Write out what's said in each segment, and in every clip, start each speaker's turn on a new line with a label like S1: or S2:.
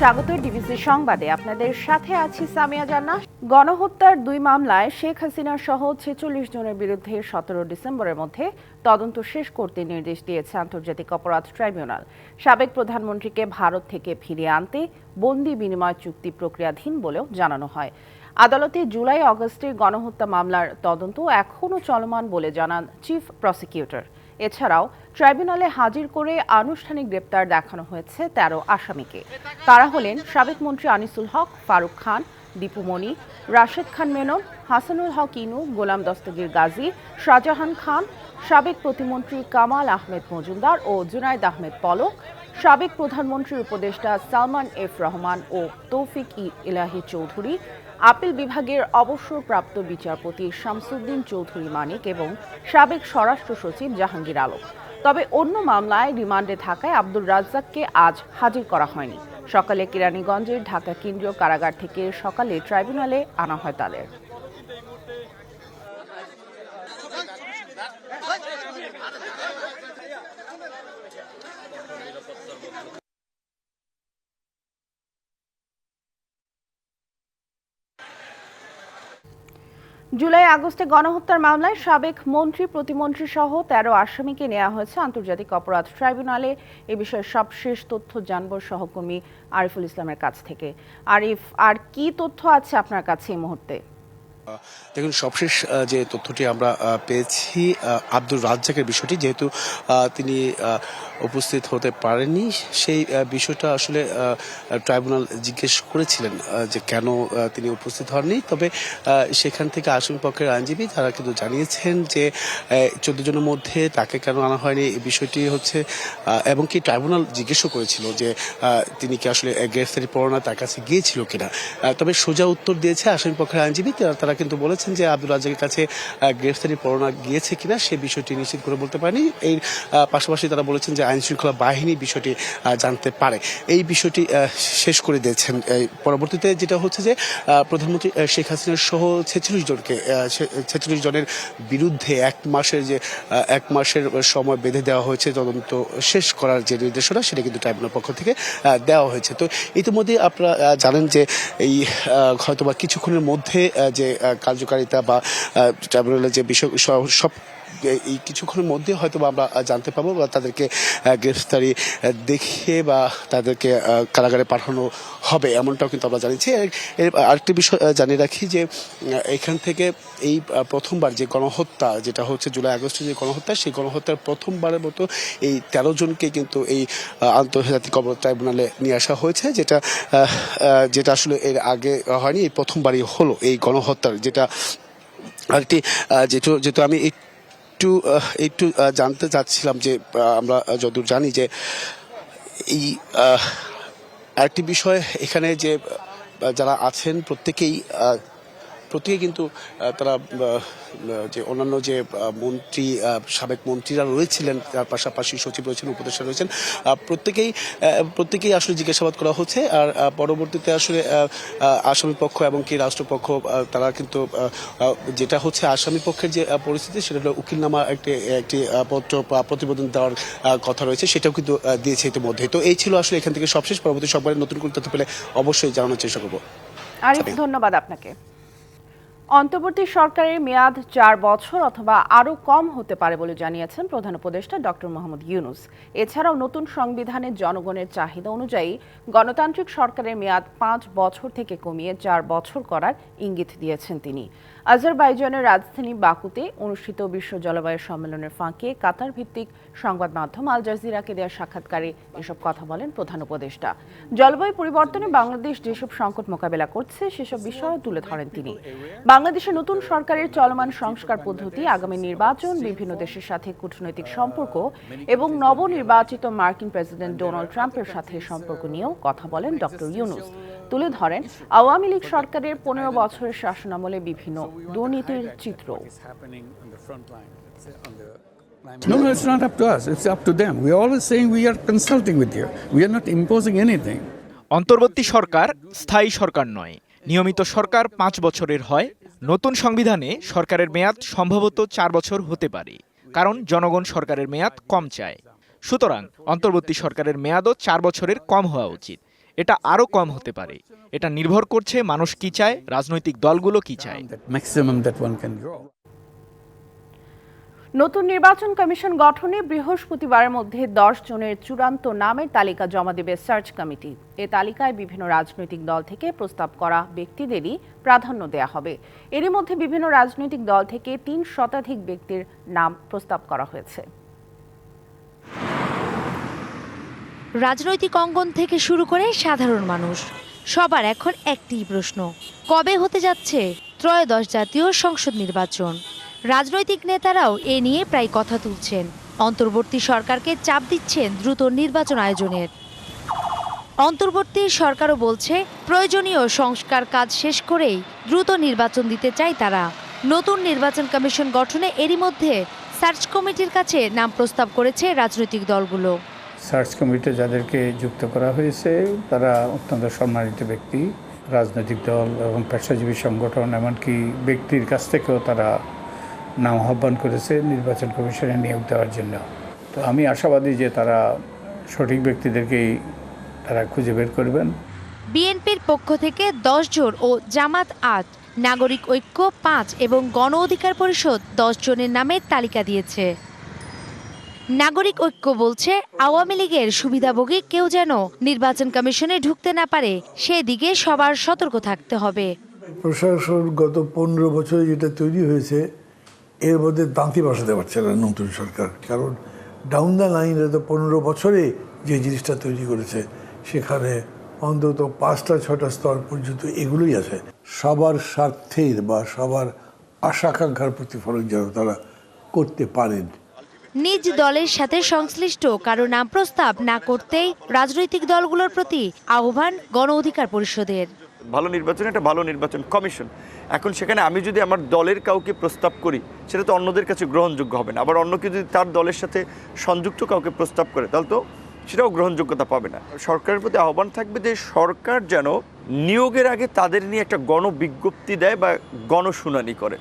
S1: স্বাগত ডিবিসি সংবাদে। আপনাদের সাথে আছি সামিয়া জান্না গণহত্যার দুই মামলায় শেখ হাসিনা সহ ছেচল্লিশ জনের বিরুদ্ধে সতেরো ডিসেম্বরের মধ্যে তদন্ত শেষ করতে নির্দেশ দিয়েছে আন্তর্জাতিক অপরাধ ট্রাইব্যুনাল। সাবেক প্রধানমন্ত্রীকে ভারত থেকে ফিরিয়ে আনতে বন্দি বিনিময় চুক্তি প্রক্রিয়াধীন বলেও জানানো হয়। আদালতে জুলাই অগস্টের গণহত্যা মামলার তদন্ত এখনও চলমান বলে জানান চিফ প্রসিকিউটর। এছাড়াও ট্রাইব্যুনালে হাজির করে আনুষ্ঠানিক গ্রেপ্তার দেখানো হয়েছে তেরো আসামিকে। তারা হলেন সাবেক মন্ত্রী আনিসুল হক, ফারুক খান দীপুমণি রাশেদ খান মেনন, হাসানুল হক ইনু, গোলাম দস্তগীর গাজী, শাহজাহান খান, সাবেক প্রতিমন্ত্রী কামাল আহমেদ মজুমদার ও জুনাইদ আহমেদ পলক, সাবেক প্রধানমন্ত্রীর উপদেষ্টা সালমান এফ রহমান ও তৌফিক ই ইলাহি চৌধুরী আপিল বিভাগের অবসরপ্রাপ্ত বিচারপতি শামসুদ্দিন চৌধুরী মানিক এবং সাবেক স্বরাষ্ট্র সচিব জাহাঙ্গীর আলম। তবে অন্য মামলায় রিমান্ডে থাকায় আব্দুল রাজ্জাককে আজ হাজির করা হয়নি। সকালে কেরানীগঞ্জের ঢাকা কেন্দ্রীয় কারাগার থেকে সকালে ট্রাইব্যুনালে আনা হয় তাদের। জুলাই আগস্টে গণহত্যার মামলায় সাবেক মন্ত্রী, প্রতিমন্ত্রী সহ তেরো আসামিকে নেওয়া হয়েছে আন্তর্জাতিক অপরাধ ট্রাইব্যুনালে। এ বিষয়ে সবশেষ তথ্য জানব সহকর্মী আরিফুল ইসলামের কাছ থেকে। আরিফ, আর কি তথ্য আছে আপনার কাছে এই মুহূর্তে?
S2: দেখুন সবশেষ যে তথ্যটি আমরা পেয়েছি আহ, আব্দুর রাজ্জাকের বিষয়টি যেহেতু তিনি উপস্থিত হতে পারেননি সেই বিষয়টা আসলে ট্রাইব্যুনাল জিজ্ঞেস করেছিলেন যে কেন তিনি উপস্থিত হননি। তবে সেখান থেকে আসামি পক্ষের আইনজীবী তারা কিন্তু জানিয়েছেন যে চোদ্দ জনের মধ্যে তাকে কেন আনা হয়নি এই বিষয়টি হচ্ছে এবং কি ট্রাইব্যুনাল জিজ্ঞেসও করেছিল যে তিনি কি আসলে গ্রেফতারি পরোয়ানা তার কাছে গিয়েছিল কিনা। তবে সোজা উত্তর দিয়েছে আসামি পক্ষের আইনজীবী তারা কিন্তু বলেছেন যে আব্দুল রাজ্জাকের কাছে গ্রেফতারি পরোয়ানা গিয়েছে কিনা সে বিষয়টি নিশ্চিত করে বলতে পারেনি। এই পাশাপাশি তারা বলেছেন যে আইন শৃঙ্খলা বাহিনী বিষয়টি জানতে পারে। এই বিষয়টি শেষ করে দিয়েছেন। পরবর্তীতে যেটা হচ্ছে যে প্রধানমন্ত্রী শেখ হাসিনা সহ ছেচল্লিশ জনকে ছেচল্লিশ জনের বিরুদ্ধে এক মাসের যে এক মাসের সময় বেঁধে দেওয়া হয়েছে, তদন্ত শেষ করার যে নির্দেশনা সেটা কিন্তু ট্রাইব্যুনাল পক্ষ থেকে দেওয়া হয়েছে। তো ইতিমধ্যে আপনারা জানেন যে এই হয়তোবা কিছুক্ষণের মধ্যে যে কার্যকারিতা বা ট্রাইব্যুনালের যে বিষয় সব এই কিছুক্ষণের মধ্যে হয়তো আমরা জানতে পাবো বা তাদেরকে গ্রেফতারি দেখিয়ে বা তাদেরকে কারাগারে পাঠানো হবে, এমনটাও কিন্তু আমরা জানিয়েছি। আরেকটি বিষয় জানিয়ে রাখি যে এখান থেকে এই প্রথমবার যে গণহত্যা, যেটা হচ্ছে জুলাই আগস্টে যে গণহত্যা, সেই গণহত্যার প্রথমবারের মতো এই তেরো জনকে কিন্তু এই আন্তর্জাতিক অপরাধ ট্রাইব্যুনালে নিয়ে আসা হয়েছে, যেটা যেটা আসলে এর আগে হয়নি, এই প্রথমবারই হলো এই গণহত্যার, যেটা আরেকটি যেহেতু যেহেতু আমি একটু একটু জানতে চাচ্ছিলাম যে আমরা যতদূর জানি যে এই আরেকটি বিষয় এখানে যে যারা আছেন প্রত্যেকেই আহ, প্রত্যেকেই কিন্তু তারা যে অন্যান্য যে মন্ত্রী সাবেক মন্ত্রীরা রয়েছিলেন তার পাশাপাশি সচিব রয়েছেন উপদেষ্টা রয়েছেন প্রত্যেকেই প্রত্যেকেই আসলে জিজ্ঞাসাবাদ করা হচ্ছে আর পরবর্তীতে আসলে আসামি পক্ষ এবং কি রাষ্ট্রপক্ষ তারা কিন্তু যেটা হচ্ছে আসামি পক্ষের যে পরিস্থিতি সেটা হলো উকিলনামা একটি একটি পত্র প্রতিবেদন দেওয়ার কথা রয়েছে সেটাও কিন্তু দিয়েছে ইতিমধ্যে তো এই ছিল আসলে এখান থেকে সবশেষ পরবর্তী সবার নতুন করে তথ্য পেলে অবশ্যই জানানোর চেষ্টা করব।
S1: আরিফ ধন্যবাদ আপনাকে। অন্তর্বর্তী সরকারের মেয়াদ চার বছর অথবা আরও কম হতে পারে বলে জানিয়েছেন প্রধান উপদেষ্টা ডক্টর মোহাম্মদ ইউনুস। এছাড়াও নতুন সংবিধানের জনগণের চাহিদা অনুযায়ী গণতান্ত্রিক সরকারের মেয়াদ পাঁচ বছর থেকে কমিয়ে চার বছর করার ইঙ্গিত দিয়েছেন তিনি। আজারবাইজানের রাজধানী বাকুতে অনুষ্ঠিত বিশ্ব জলবায়ু সম্মেলনের ফাঁকে কাতার ভিত্তিক সংবাদ মাধ্যম আল জাজিরাকে দেওয়া সাক্ষাৎকারে এসব কথা বলেন প্রধান উপদেষ্টা। জলবায়ু পরিবর্তনে বাংলাদেশ যেসব সংকট মোকাবেলা করছে, সেসব বিষয় তুলে ধরেন তিনি। বাংলাদেশের নতুন সরকারের চলমান সংস্কার পদ্ধতি, আগামী নির্বাচন, বিভিন্ন দেশের সাথে কূটনৈতিক সম্পর্ক এবং নবনির্বাচিত মার্কিন প্রেসিডেন্ট ডোনাল্ড ট্রাম্পের সাথে সম্পর্ক নিয়েও কথা বলেন ডক্টর ইউনুস। তুলে ধরেন আওয়ামী লীগ সরকারের পনেরো বছরের শাসনামলে বিভিন্ন দুর্নীতির চিত্র
S3: No, no, it's not up to us. It's up to them. We're always saying we are consulting with you. We are not imposing anything.
S4: অন্তর্বর্তী সরকার স্থায়ী সরকার নয় নিয়মিত সরকার পাঁচ বছরের হয় নতুন সংবিধানে সরকারের মেয়াদ সম্ভবত চার বছর হতে পারে কারণ জনগণ সরকারের মেয়াদ কম চায় সুতরাং অন্তর্বর্তী সরকারের মেয়াদও চার বছরের কম হওয়া উচিত এটা আরও কম হতে পারে। এটা নির্ভর করছে মানুষ কি চায় রাজনৈতিক দলগুলো কি চায়.
S1: নতুন নির্বাচন কমিশন গঠনে বৃহস্পতিবারের মধ্যে দশ জনের চূড়ান্ত নামের তালিকা জমা দেবে সার্চ কমিটি। এ তালিকায় বিভিন্ন রাজনৈতিক দল থেকে প্রস্তাব করা ব্যক্তিদেরই প্রাধান্য দেয়া হবে। এরই মধ্যে বিভিন্ন রাজনৈতিক দল থেকে তিন শতাধিক ব্যক্তির নাম প্রস্তাব করা হয়েছে।
S5: রাজনৈতিক অঙ্গন থেকে শুরু করে সাধারণ মানুষ। সবার এখন একটি প্রশ্ন, কবে হতে যাচ্ছে ত্রয়োদশ জাতীয় সংসদ নির্বাচন? রাজনৈতিক নেতারাও এ নিয়ে প্রায় কথা তুলছেন। অন্তর্বর্তী সরকারকে চাপ দিচ্ছেন দ্রুত নির্বাচন আয়োজনের। অন্তর্বর্তী সরকারও বলছে, প্রয়োজনীয় সংস্কার কাজ শেষ করেই দ্রুত নির্বাচন দিতে চায় তারা। নতুন নির্বাচন কমিশন গঠনে এরই মধ্যে সার্চ কমিটির কাছে নাম প্রস্তাব করেছে রাজনৈতিক দলগুলো।
S3: সার্চ কমিটিতে যাদেরকে যুক্ত করা হয়েছে, তারা অত্যন্ত সম্মানিত ব্যক্তি, রাজনৈতিক দল এবং পেশাজীবী সংগঠন, এমনকি ব্যক্তির কাছ থেকেও তারা নাম আহ্বান করেছে নির্বাচন কমিশনে নিয়োগ দেওয়ার জন্য। তো আমি আশাবাদী যে তারা সঠিক ব্যক্তিদেরকেই তারা খুঁজে বের করবেন।
S5: বিএনপির পক্ষ থেকে দশ জন ও জামাত আট, নাগরিক ঐক্য পাঁচ এবং গণ অধিকার পরিষদ দশ জনের নামের তালিকা দিয়েছে। নাগরিক ঐক্য বলছে, আওয়ামী লীগের সুবিধাভোগী কেউ যেন নির্বাচন কমিশনে ঢুকতে না পারে, সেদিকে সবার সতর্ক থাকতে হবে।
S6: প্রশাসন গত পনেরো বছরে যেটা তৈরি হয়েছে, এর মধ্যে দাঁতি বসাতে পারছে না নতুন সরকার। কারণ ডাউন দ্য লাইন তো পনেরো বছরে যে জিনিসটা তৈরি করেছে, সেখানে অন্তত পাঁচটা, ছটা স্তর পর্যন্ত এগুলোই আছে। সবার স্বার্থের বা সবার আশাকাঙ্ক্ষার প্রতিফলন যেন তারা করতে পারেন।
S5: নিজ দলের সাথে সংশ্লিষ্ট কারও নাম প্রস্তাব না করতেই রাজনৈতিক দলগুলোর প্রতি আহ্বান গণ অধিকার পরিষদের।
S7: ভালো নির্বাচন, একটা ভালো নির্বাচন কমিশন। এখন সেখানে আমি যদি আমার দলের কাউকে প্রস্তাব করি, সেটা তো অন্যদের কাছে গ্রহণযোগ্য হবে না। আবার অন্য কেউ যদি তার দলের সাথে সংযুক্ত কাউকে প্রস্তাব করে, তাহলে তো সেটাও গ্রহণযোগ্যতা পাবে না। সরকারের প্রতি আহ্বান থাকবে যে সরকার যেন নিয়োগের আগে তাদের নিয়ে একটা গণবিজ্ঞপ্তি দেয় বা গণশুনানি করে।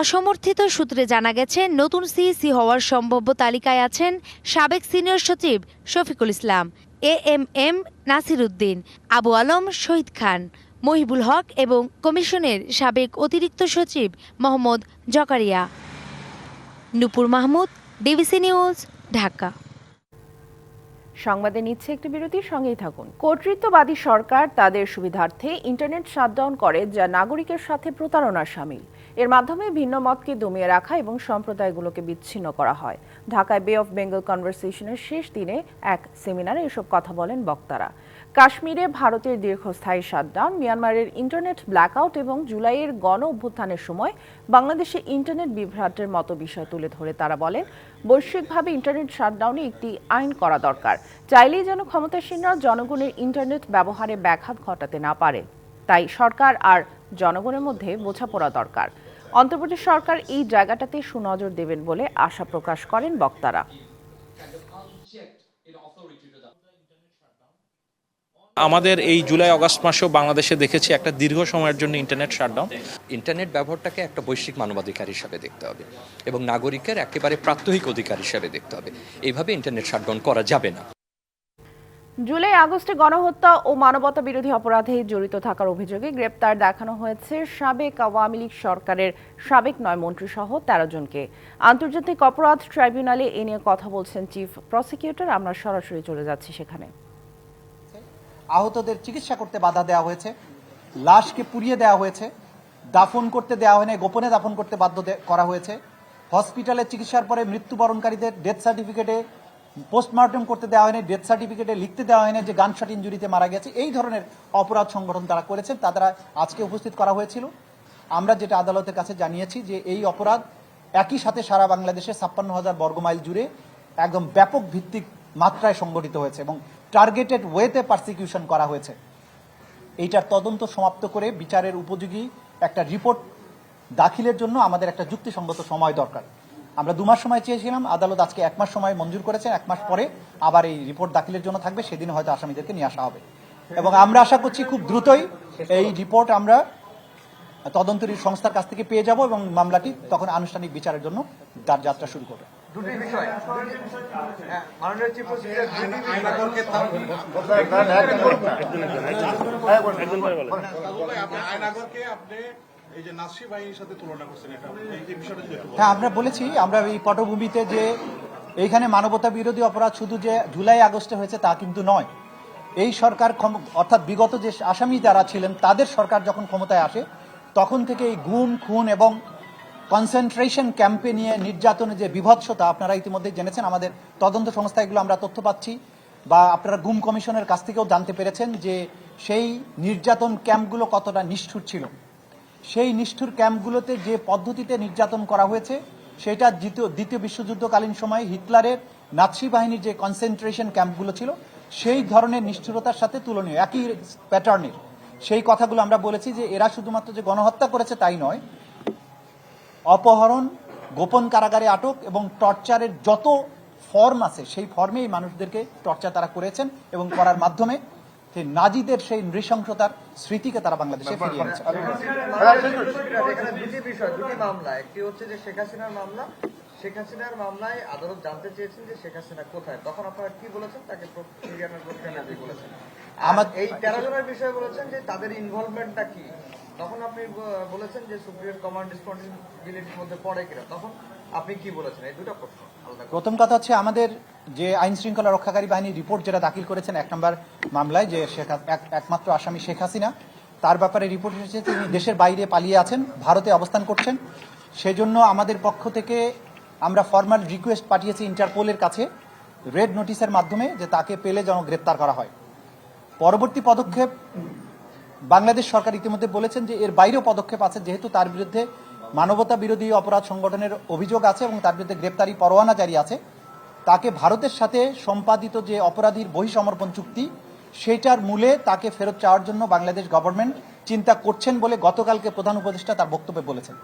S5: অসমর্থিত সূত্রে জানা গেছে, নতুন সিইসি হওয়ার সম্ভাব্য তালিকায় আছেন সাবেক সিনিয়র সচিব Shafiqul Islam A M M Nasir Uddin, Abu Alam, Shahid Khan, Mohibul Haque এবং কমিশনের সাবেক অতিরিক্ত সচিব মোহাম্মদ জকারিয়া। Nupur Mahmud DBC news, Dhaka.
S1: সংবাদে নিচ্ছে একটি বিরতির সঙ্গেই থাকুন। কর্তৃত্ববাদী সরকার তাদের সুবিধার্থে ইন্টারনেট শাটডাউন করে, যা নাগরিকের সাথে প্রতারণার সামিল। এর মাধ্যমে ভিন্ন মতকে দমিয়ে রাখা এবং সম্প্রদায়গুলোকে বিচ্ছিন্ন করা হয়। ঢাকায় বে অফ বেঙ্গল কনভারসেশনের শেষ দিনে এক সেমিনারে এসব কথা বলেন বক্তারা। কাশ্মীরে ভারতের দীর্ঘস্থায়ী শাটডাউন মিয়ানমারের ইন্টারনেট ব্ল্যাকআউট এবং জুলাইয়ের গণ অভ্যুত্থানের সময় বাংলাদেশে ইন্টারনেট বিভ্রাটের মতো বিষয় তুলে ধরে তারা বলেন, বৈশ্বিকভাবে ইন্টারনেট শাটডাউনে একটি আইন করা দরকার। চাইলেই যেন ক্ষমতাসীনরা জনগণের ইন্টারনেট ব্যবহারে ব্যাঘাত ঘটাতে না পারে। তাই সরকার আর জনগণের মধ্যে বোঝাপড়া দরকার। অন্তর্বর্তী সরকার এই জায়গাটাতে সুনজর দেবেন বলে আশা প্রকাশ করেন বক্তারা।
S8: আমাদের এই জুলাই আগস্ট মাসেও বাংলাদেশে দেখেছি একটা দীর্ঘ সময়ের জন্য ইন্টারনেট শাটডাউন।
S9: ইন্টারনেট ব্যবহারটাকে একটা বৈশ্বিক মানবাধিকার হিসাবে দেখতে হবে এবং নাগরিকের একেবারে প্রাত্যহিক অধিকার হিসাবে দেখতে হবে। এইভাবে ইন্টারনেট শাটডাউন করা যাবে না।
S1: জুলাই আগস্টে গণহত্যা ও মানবতা বিরোধী অপরাধে জড়িত থাকার অভিযোগে গ্রেপ্তার দেখানো হয়েছে সাবেক আওয়ামী লীগ সরকারের সাবেক নয় মন্ত্রী সহ তেরো জনকে। আন্তর্জাতিক অপরাধ ট্রাইব্যুনালে এ নিয়ে কথা বলছেন চিফ প্রসিকিউটর। আমরা সরাসরি চলে যাচ্ছি সেখানে।
S10: আহতদের চিকিৎসা করতে বাধা দেওয়া হয়েছে, লাশকে পুড়িয়ে দেওয়া হয়েছে, দাফন করতে দেওয়া হয়নি, গোপনে দাফন করতে বাধ্য করা হয়েছে। হসপিটালে চিকিৎসার পরে মৃত্যুবরণকারীদের ডেথ সার্টিফিকেটে পোস্টমর্টম করতে দেওয়া হয়নি ডেথ সার্টিফিকেটে লিখতে দেওয়া হয়নি যে গানশট ইঞ্জুরিতে মারা গেছে। এই ধরনের অপরাধ সংগঠন তারা করেছেন তারা আজকে উপস্থিত করা হয়েছিল। আমরা যেটা আদালতের কাছে জানিয়েছি যে এই অপরাধ একই সাথে সারা বাংলাদেশে ছাপ্পান্ন হাজার বর্গমাইল জুড়ে একদম ব্যাপক ভিত্তিক মাত্রায় সংগঠিত হয়েছে এবং টার্গেটেড ওয়েতে পারসিকিউশন করা হয়েছে। এইটার তদন্ত সমাপ্ত করে বিচারের উপযোগী একটা রিপোর্ট দাখিলের জন্য আমাদের একটা যুক্তিসঙ্গত সময় দরকার। আমরা দু মাস সময় চেয়েছিলাম আদালত আজকে এক মাস সময় মঞ্জুর করেছেন এক মাস পরে আবার এই রিপোর্ট দাখিলের জন্য থাকবে সেদিন হয়তো আসামিদেরকে নিয়ে আসা হবে। এবং আমরা আশা করছি খুব দ্রুতই এই রিপোর্ট আমরা তদন্তকারী সংস্থার কাছ থেকে পেয়ে যাব এবং মামলাটি তখন আনুষ্ঠানিক বিচারের জন্য তার যাত্রা শুরু করবে। দুটি বিষয়। হ্যাঁ, মাননীয় চিফ হ্যাঁ আমরা বলেছি, আমরা এই পটভূমিতে যে এইখানে মানবতা বিরোধী অপরাধ শুধু যে জুলাই আগস্টে হয়েছে তা কিন্তু নয়। এই সরকার অর্থাৎ বিগত যে আসামি যারা ছিলেন, তাদের সরকার যখন ক্ষমতায় আসে, তখন থেকে এই গুম, খুন এবং কনসেন্ট্রেশন ক্যাম্পে নিয়ে নির্যাতনের যে বিভৎসতা, আপনারা ইতিমধ্যে জেনেছেন, আমাদের তদন্ত সংস্থা এগুলো আমরা তথ্য পাচ্ছি বা আপনারা গুম কমিশনের কাছ থেকেও জানতে পেরেছেন যে সেই নির্যাতন ক্যাম্পগুলো কতটা নিষ্ঠুর ছিল। সেই নিষ্ঠুর ক্যাম্পগুলোতে যে পদ্ধতিতে নির্যাতন করা হয়েছে, সেটা দ্বিতীয় দ্বিতীয় বিশ্বযুদ্ধকালীন সময়ে হিটলারের নাৎসি বাহিনীর যে কনসেন্ট্রেশন ক্যাম্পগুলো ছিল, সেই ধরনের নিষ্ঠুরতার সাথে তুলনীয়, একই প্যাটার্নের সেই কথাগুলো আমরা বলেছি যে এরা শুধুমাত্র যে গণহত্যা করেছে তাই নয়, অপহরণ, গোপন কারাগারে আটক এবং টর্চারের যত ফর্ম আছে, সেই ফর্মে এই মানুষদেরকে টর্চার তারা করেছেন এবং করার মাধ্যমে সেই নাজিদের সেই নৃশংসতার স্মৃতিকে তারা বাংলাদেশে ফিরিয়ে এনেছে।
S11: দুটি বিষয় দুটি মামলা। একটি হচ্ছে যে শেখ হাসিনার মামলা। শেখ হাসিনার মামলায় আদালত জানতে চেয়েছেন যে শেখ হাসিনা কোথায়। তখন আপনারা কি বলেছেন? তাকে প্রক্রিয়া বলেছেন।
S10: আমার-
S11: এই তেরো জনের বিষয়ে বলেছেন যে তাদের ইনভলভমেন্টটা কি? তখন আপনি বলেছেন যে সুপ্রিয়র কমান্ড রেসপন্সিবিলিটির মধ্যে পড়ে কিনা। তখন আপনি কি বলেছেন? এই দুটো প্রশ্ন
S10: প্রথম কথা হচ্ছে আমাদের যে আইন শৃঙ্খলা রক্ষাকারী বাহিনীর রিপোর্ট যেটা দাখিল করেছেন এক নম্বর মামলায়, যে শেখ এক- একমাত্র আসামি শেখ হাসিনা, তার ব্যাপারে রিপোর্ট এসেছে, তিনি দেশের বাইরে পালিয়ে আছেন, ভারতে অবস্থান করছেন। সেজন্য আমাদের পক্ষ থেকে আমরা ফর্মাল রিকোয়েস্ট পাঠিয়েছি ইন্টারপোলের কাছে রেড নোটিশের মাধ্যমে, যে তাকে পেলে যেন গ্রেপ্তার করা হয়। পরবর্তী পদক্ষেপ, বাংলাদেশ সরকার ইতিমধ্যে বলেছেন যে এর বাইরেও পদক্ষেপ আছে, যেহেতু তার বিরুদ্ধে মানবতা বিরোধী অপরাধ সংগঠনের অভিযোগ আছে এবং তার বিরুদ্ধে গ্রেপ্তারি পরোয়ানা জারি আছে। তাকে ভারতের সাথে সম্পাদিত যে অপরাধীর বহিসমর্পণ চুক্তি, সেটার মূলে তাকে ফেরত চাওয়ার জন্য বাংলাদেশ গভর্নমেন্ট চিন্তা করছেন বলে গতকালকে প্রধান উপদেষ্টা তার বক্তব্যে বলেছেন।